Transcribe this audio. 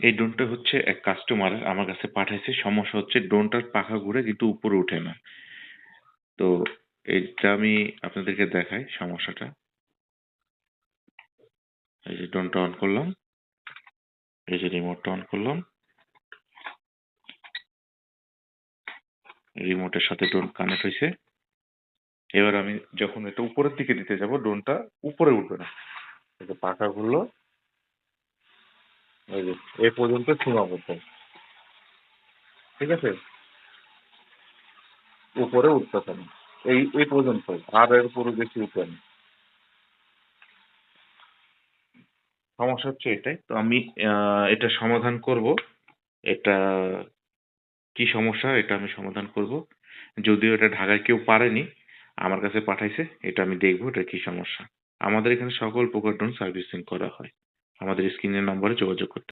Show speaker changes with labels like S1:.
S1: এই ড্রোনটা হচ্ছে এক কাস্টমার আমার কাছে পাঠাইছে। সমস্যা হচ্ছে ড্রোনটার পাখা ঘুরে কিন্তু উপরে ওঠে না। তো এইটা আমি আপনাদেরকে দেখাই সমস্যাটা। এই যে ড্রোনটা অন করলাম। এই যে রিমোটটা অন করলাম। রিমোটের সাথে ড্রোন কানেক্ট হয়েছে এবার আমি যখন এটা উপরের দিকে দিতে যাব ড্রোনটা উপরে উঠবে না। এই যে পাখা ঘুরলো। এই যে, এ পর্যন্ত সীমাবদ্ধ। ঠিক আছে? উপরে উঠতেছে না এই এই পর্যন্ত আর এর উপরে বেশি উঠবে না। সমস্যা হচ্ছে এটাই। তো আমি এটা সমাধান করব। এটা কি সমস্যা, এটা আমি সমাধান করব। যদিও এটা ঢাকায় কেউ পারেনি, আমার কাছে পাঠাইছে, এটা আমি দেখব, এটা কি সমস্যা। আমাদের এখানে সকল প্রকার ড্রোন সার্ভিসিং করা হয়। আমাদের স্ক্রিনের নম্বরে যোগাযোগ করতে